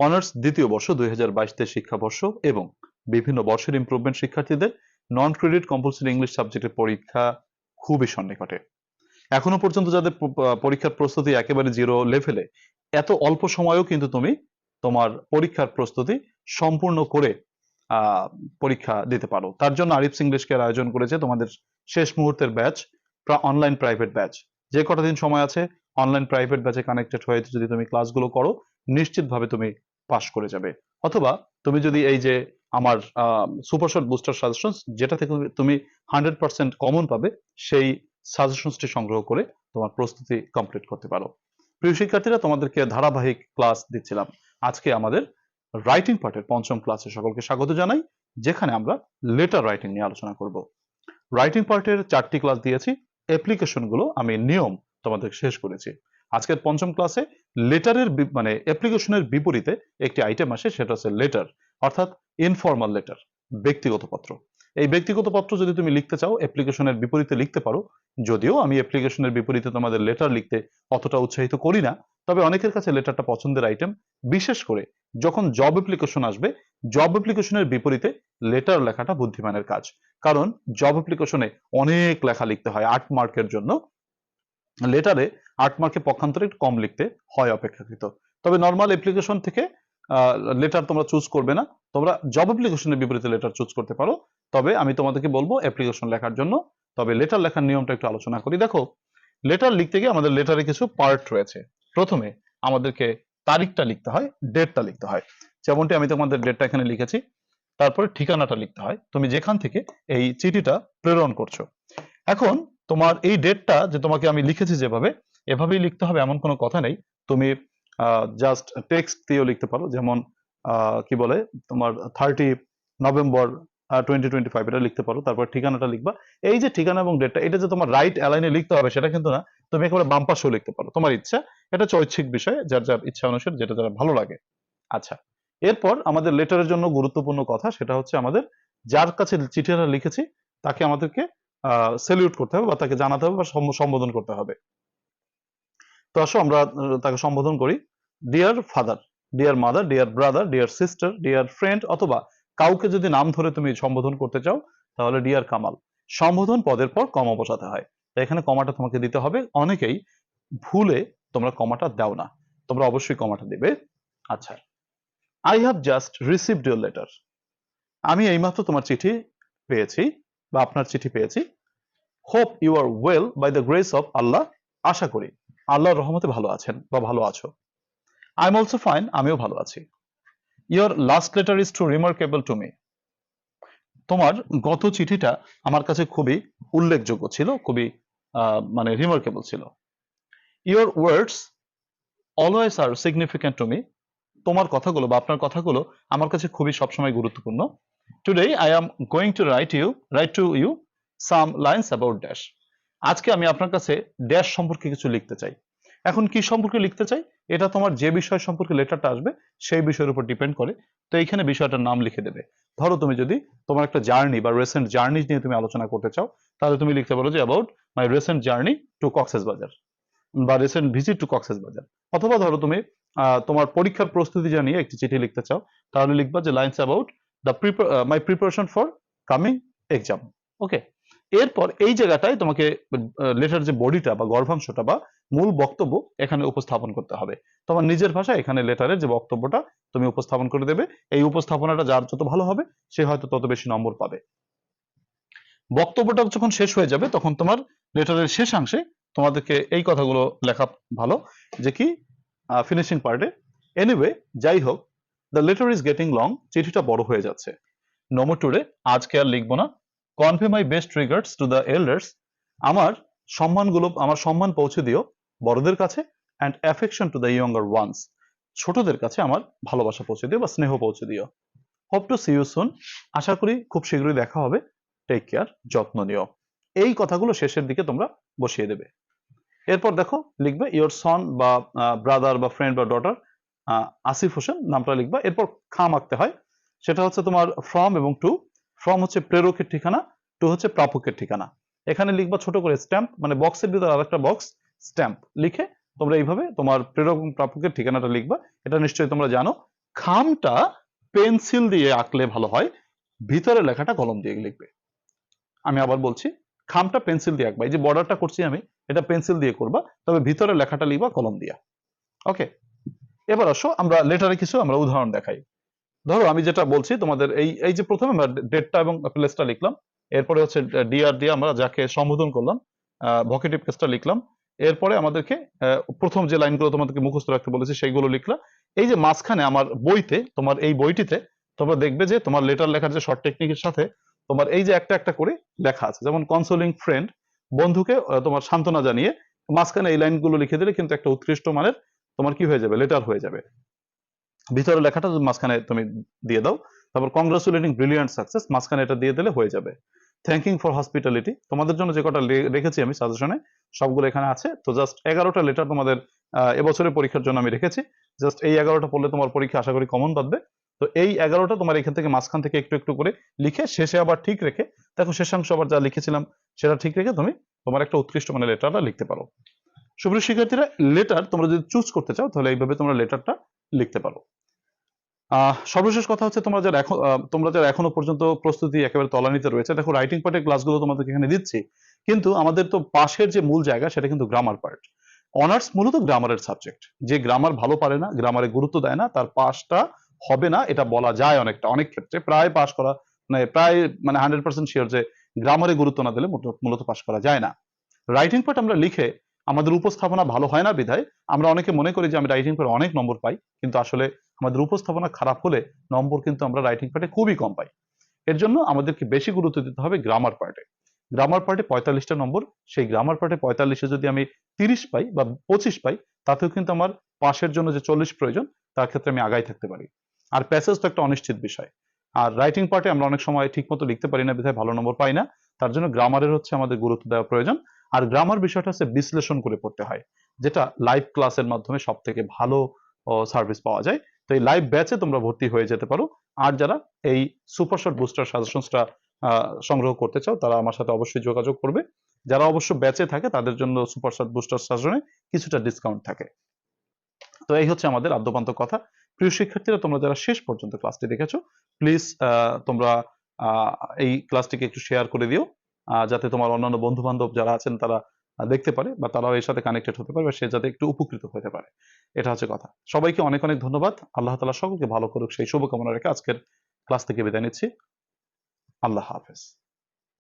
Honours দ্বিতীয় বর্ষ দুই হাজার বাইশ শিক্ষাবর্ষ এবং বিভিন্ন বর্ষের ইমপ্রুভমেন্ট শিক্ষার্থীদের নন ক্রেডিট কম্পালসরি ইংলিশ সাবজেক্টের পরীক্ষা খুবই সন্নিকটে। এখনও পর্যন্ত যাদের পরীক্ষার প্রস্তুতি একেবারে জিরো লেভেলে এত অল্প সময়েও কিন্তু তুমি তোমার পরীক্ষার প্রস্তুতি সম্পূর্ণ করে পরীক্ষা দিতে পারো। তার জন্য আরিফস ইংলিশ আয়োজন করেছে তোমাদের শেষ মুহূর্তের ব্যাচ অনলাইন প্রাইভেট ব্যাচ যে কটা দিন সময় আছে অনলাইন প্রাইভেট ব্যাচে কানেক্টেড হয়ে যদি তুমি ক্লাসগুলো করো, নিশ্চিতভাবে তুমি পাশ করে যাবে। অথবা তুমি যদি এই যে আমার সুপার বুস্টার সাজেশন যেটা থেকে তুমি হান্ড্রেড পার্সেন্ট কমন পাবে, সেই সাজেশনসটি সংগ্রহ করে তোমার প্রস্তুতি কমপ্লিট করতে পারো। প্রিয় শিক্ষার্থীরা, তোমাদেরকে ধারাবাহিক ক্লাস দিচ্ছিলাম। আজকে আমাদের রাইটিং পার্টের পঞ্চম ক্লাসে সকলকে স্বাগত জানাই, যেখানে আমরা লেটার রাইটিং নিয়ে আলোচনা করব। রাইটিং পার্টের চারটি ক্লাস দিয়েছি। অ্যাপ্লিকেশনগুলো আমি নিয়ম তোমাদের শেষ করেছি। আজকের পঞ্চম ক্লাসে লেটারের মানে অ্যাপ্লিকেশনের বিপরীতে একটি আইটেম আসে, সেটা হচ্ছে লেটার অর্থাৎ ইনফর্মাল লেটার ব্যক্তিগত পত্র। এই ব্যক্তিগত পত্র যদি তুমি লিখতে চাও অ্যাপ্লিকেশনের বিপরীতে লিখতে পারো, যদিও আমি অ্যাপ্লিকেশনের বিপরীতে তোমাদের লেটার লিখতে অতটা উৎসাহিত করি না, তবে অনেকের কাছে লেটারটা পছন্দের আইটেম বিশেষ করে যখন জব অ্যাপ্লিকেশন আসবে জব অ্যাপ্লিকেশনের বিপরীতে লেটার লেখাটা বুদ্ধিমানের কাজ। কারণ জব অ্যাপ্লিকেশনে অনেক লেখা লিখতে হয়, আট মার্কের জন্য লেটারে আট মার্কে পক্ষান্তরে একটু কম লিখতে হয় অপেক্ষাকৃত। তবে নর্মাল অ্যাপ্লিকেশন থেকে লেটার তোমরা চুজ করবে না। তোমরা জব অ্যাপ্লিকেশনের বিপরীতে লেটার চুজ করতে পারো। তবে আমি তোমাদেরকে বলব অ্যাপ্লিকেশন লেখার জন্য। তবে লেটার লেখার নিয়মটা একটু আলোচনা করি। দেখো লেটার লিখতে গিয়ে আমাদের লেটারে কিছু পার্ট রয়েছে। প্রথমে আমাদেরকে তারিখটা লিখতে হয় ডেটটা লিখতে হয়। যেমনটি আমি তোমাদের ডেটটা এখানে লিখেছি। তারপরে ঠিকানাটা লিখতে হয়। তুমি যেখান থেকে এই চিঠিটা প্রেরণ করছ। এখন তোমার এই ডেটটা যে তোমাকে আমি লিখেছি যেভাবে, এভাবেই লিখতে হবে, এমন কোনো কথা নেই। তুমি জাস্ট টেক্সট দিয়েও লিখতে পারো। যেমন কি বলে, তোমার thirty November twenty twenty five এটা লিখতে পারো। তারপর ঠিকানাটা লিখবা। এই যে ঠিকানা এবং ডেটটা এটা যে তোমার রাইট অ্যালাইনে লিখতে হবে, সেটা কিন্তু না। তুমি একেবারে বাম পাশেও লিখতে পারো। তোমার ইচ্ছা, এটা হচ্ছে ঐচ্ছিক বিষয়, যার যার ইচ্ছা অনুসারে, যেটা যারা ভালো লাগে। আচ্ছা এরপর আমাদের লেটারের জন্য গুরুত্বপূর্ণ কথা, সেটা হচ্ছে আমাদের, যার কাছে চিঠিটা লিখেছি, তাকে আমাদেরকে সেলিউট করতে হবে বা তাকে জানাতে হবে বা সম্বোধন করতে হবে। তো আসো আমরা তাকে সম্বোধন করি। Dear father dear mother dear brother dear sister dear friend অথবা কাউকে যদি নাম ধরে তুমি সম্বোধন করতে চাও, তাহলে ডিয়ার কামাল। সম্বোধন পদের পর কমা বসাতে হয়। তাই এখানে কমাটা তোমাকে দিতে হবে। অনেকেই ভুলে তোমরা কমাটা দাও না। তোমরা অবশ্যই কমাটা দেবে। আচ্ছা I have just received your letter আমি এইমাত্র তোমার চিঠি পেয়েছি বা আপনার চিঠি পেয়েছি। Hope you are well by the grace of Allah আশা করি। আল্লাহর রহমতে ভালো আছেন বা ভালো আছো। আই এম অলসো ফাইন আমিও ভালো আছি। Your last letter is too remarkable to me তোমার গত চিঠিটা আমার কাছে খুবই উল্লেখযোগ্য ছিল, খুবই মানে রিমার্কেবল ছিল। Your words always are significant to me তোমার কথাগুলো বা আপনার কথাগুলো আমার কাছে খুবই সবসময় গুরুত্বপূর্ণ। Today I am going to write you write to you some lines about dash আজকে আমি আপনার কাছে ড্যাশ সম্পর্কে কিছু লিখতে চাই। এখন কি সম্পর্কে লিখতে চাই? এটা তোমার যে বিষয় সম্পর্কে লেটারটা আসবে, সেই বিষয়ের উপর ডিপেন্ড করে। তো এইখানে বিষয়টার নাম লিখে দেবে। ধরো তুমি যদি তোমার একটা জার্নি বা রিসেন্ট জার্নি নিয়ে তুমি আলোচনা করতে চাও, তাহলে তুমি লিখতে পারো যে about my recent journey to Cox's Bazar বা রিসেন্ট ভিজিট টু কক্সেস বাজার অথবা ধরো তুমি তোমার পরীক্ষার প্রস্তুতি জানিয়ে একটি চিঠি লিখতে চাও, তাহলে লিখবা যে lines about the my preparation for coming exam okay এরপর এই জায়গাটায় তোমাকে লেটার যে বডিটা বা গর্ভাংশটা বা মূল বক্তব্য এখানে উপস্থাপন করতে হবে। তোমার নিজের ভাষায় এখানে লেটারের যে বক্তব্যটা তুমি উপস্থাপন করে দেবে, এই উপস্থাপনাটা যার যত ভালো হবে, সে হয়তো তত বেশি নম্বর পাবে। বক্তব্যটা যখন শেষ হয়ে যাবে, তখন তোমার লেটারের শেষাংশে তোমাদেরকে এই কথাগুলো লেখা ভালো যে কি ফিনিশিং পার্টে এনিওয়ে যাই হোক the letter is getting long চিঠিটা বড় হয়ে যাচ্ছে। নম্বর টুরে আজকে আর লিখব না। Convey my best regards to the elders আমার সম্মানগুলো, আমার সম্মান পৌঁছে দিও বড়দের কাছে and affection to the younger ones ছোটদের কাছে আমার ভালোবাসা পৌঁছে দিও বা স্নেহ পৌঁছে দিও। Hope to see you soon আশা করি খুব শীঘ্রই দেখা হবে। টেক কেয়ার যত্ন নিও। এই কথাগুলো শেষের দিকে তোমরা বসিয়ে দেবে। এরপর দেখো, লিখবে ইয়োর সন বা ব্রাদার বা ফ্রেন্ড বা ডটার আসিফ হোসেন, নামটা লিখবা। এরপর খাম আঁকতে হয়। সেটা হচ্ছে তোমার ফ্রম এবং টু ফ্রম হচ্ছে প্রেরকের ঠিকানা টু হচ্ছে প্রাপকের ঠিকানা। এখানে লিখবা ছোট করে স্ট্যাম্প মানে বক্সের ভিতরে আরেকটা বক্স স্ট্যাম্প লিখে তোমরা এইভাবে তোমার প্রেরক প্রাপকের ঠিকানাটা লিখবা। এটা নিশ্চয়ই তোমরা জানো। খামটা পেন্সিল দিয়ে আঁকলে ভালো হয়, ভিতরে লেখাটা কলম দিয়ে লিখবে। আমি আবার বলছি, খামটা পেন্সিল দিয়ে আঁকবা। এই যে বর্ডারটা করছি আমি, এটা পেন্সিল দিয়ে করবা, তবে ভিতরে লেখাটা লিখবা কলম দিয়া। ওকে এবার আসো, আমরা লেটারে কিছু আমরা উদাহরণ দেখাই। ধরো আমি যেটা বলছি, তোমাদের এই এই যে প্রথমে আমরা ডেটটা এবং প্লেসটা লিখলাম, এরপরে হচ্ছে ডিআর দিয়ে আমরা যাকে সম্বোধন করলাম ভকেটিভ কেসটা লিখলাম, এরপরে আমাদেরকে প্রথম যে লাইনগুলো তোমাদেরকে মুখস্থ রাখতে বলেছি সেইগুলো লিখলাম এই যে মাঝখানে আমার বইতে, তোমার এই বইটিতে, তোমরা দেখবে যে তোমার লেটার লেখার যে শর্ট টেকনিকের সাথে, তোমার এই যে একটা একটা করে লেখা আছে। যেমন কনসোলিং ফ্রেন্ড বন্ধুকে তোমার সান্ত্বনা জানিয়ে, মাঝখানে এই লাইনগুলো লিখে দিলে কিন্তু একটা উৎকৃষ্ট মানের তোমার কি হয়ে যাবে? লেটার হয়ে যাবে। ভিতরে লেখাটা মাঝখানে তুমি দিয়ে দাও। তারপর কংগ্রাচুলেটিং ব্রিলিয়ান্ট সাকসেস মাঝখানে এটা দিয়ে দিলে হয়ে যাবে। থ্যাঙ্কিং ফর হসপিটালিটি তোমাদের জন্য যে কটা রেখেছি আমি সাজেশনে সবগুলো এখানে আছে। তো জাস্ট এগারোটা লেটার তোমাদের এবছরের পরীক্ষার জন্য আমি রেখেছি। জাস্ট এই এগারোটা পড়লে তোমার পরীক্ষা আশা করি কমন পাবে তো এই এগারোটা তোমার এখান থেকে মাঝখান থেকে একটু একটু করে লিখে শেষে আবার ঠিক রেখে, দেখো শেষাংশ আবার যা লিখেছিলাম সেটা ঠিক রেখে তুমি তোমার একটা উৎকৃষ্ট মানের লেটারটা লিখতে পারো। সুপ্রিয় শিক্ষার্থীরা লেটার তোমরা যদি চুজ করতে চাও, তাহলে এইভাবে তোমরা লেটারটা লিখতে পারো। সর্বশেষ কথা হচ্ছে তোমরা যারা এখন তোমরা যারা এখনও পর্যন্ত প্রস্তুতি একেবারে তলানিতে রয়েছে, দেখো রাইটিং পার্টের ক্লাসগুলো তোমাদেরকে এখানে দিচ্ছি, কিন্তু আমাদের তো পাশের যে মূল জায়গা সেটা কিন্তু গ্রামার পার্ট অনার্স মূলত গ্রামারের সাবজেক্ট যে গ্রামার ভালো পারে না গ্রামারে গুরুত্ব দেয় না, তার পাসটা হবে না, এটা বলা যায় অনেকটা, অনেক ক্ষেত্রে প্রায় পাস করা মানে প্রায় মানে হান্ড্রেড পার্সেন্ট শিওর যে গ্রামারে গুরুত্ব না দিলে মূলত- পাস করা যায় না। রাইটিং পার্ট আমরা লিখে আমাদের উপস্থাপনা ভালো হয় না বিধায়, আমরা অনেকে মনে করি যে আমি রাইটিং পার্টে অনেক নম্বর পাই, কিন্তু আসলে আমাদের উপস্থাপনা খারাপ হলে নম্বর কিন্তু আমরা রাইটিং পার্টে খুবই কম পাই। এর জন্য আমাদেরকে বেশি গুরুত্ব দিতে হবে গ্রামার পার্টে গ্রামার পার্টে পঁয়তাল্লিশটা নম্বর, সেই গ্রামার পার্টে পঁয়তাল্লিশে যদি আমি তিরিশ পাই বা পঁচিশ পাই, তাতেও কিন্তু আমার পাশের জন্য যে চল্লিশ প্রয়োজন, তার ক্ষেত্রে আমি আগাই থাকতে পারি। আর প্যাসেজ তো একটা অনিশ্চিত বিষয়। আর রাইটিং পার্টে আমরা অনেক সময় ঠিক মতো লিখতে পারি না বিধায়, ভালো নম্বর পাই না। তার জন্য গ্রামারের হচ্ছে আমাদের গুরুত্ব দেওয়া প্রয়োজন। আর গ্রামার বিষয়টা হচ্ছে বিশ্লেষণ করে পড়তে হয়, যেটা লাইভ ক্লাসের মাধ্যমে সব থেকে ভালো সার্ভিস পাওয়া যায়। তো এই লাইভ ব্যাচে তোমরা ভর্তি হয়ে যেতে পারো। আর যারা এই সুপার বুস্টার সাজেশনসটা সংগ্রহ করতে চাও, তারা আমার সাথে অবশ্যই যোগাযোগ করবে। যারা অবশ্য ব্যাচে থাকে, তাদের জন্য সুপার বুস্টার সাজনে কিছুটা ডিসকাউন্ট থাকে। তো এই হচ্ছে আমাদের আদ্যপান্ত কথা। প্রিয় শিক্ষার্থীরা, তোমরা যারা শেষ পর্যন্ত ক্লাসটি দেখেছ প্লিজ তোমরা এই ক্লাসটিকে একটু শেয়ার করে দিও। যাতে তোমার অন্যান্য বন্ধু বান্ধব যারা আছেন তারা দেখতে পারে বা তারাও এর সাথে কানেক্টেড হতে পারে বা সে যাতে একটু উপকৃত হতে পারে। এটা হচ্ছে কথা। সবাইকে অনেক অনেক ধন্যবাদ। আল্লাহ তালা সকলকে ভালো করুক। সেই শুভকামনা রেখে আজকের ক্লাস থেকে বিদায় নিচ্ছি। আল্লাহ হাফেজ।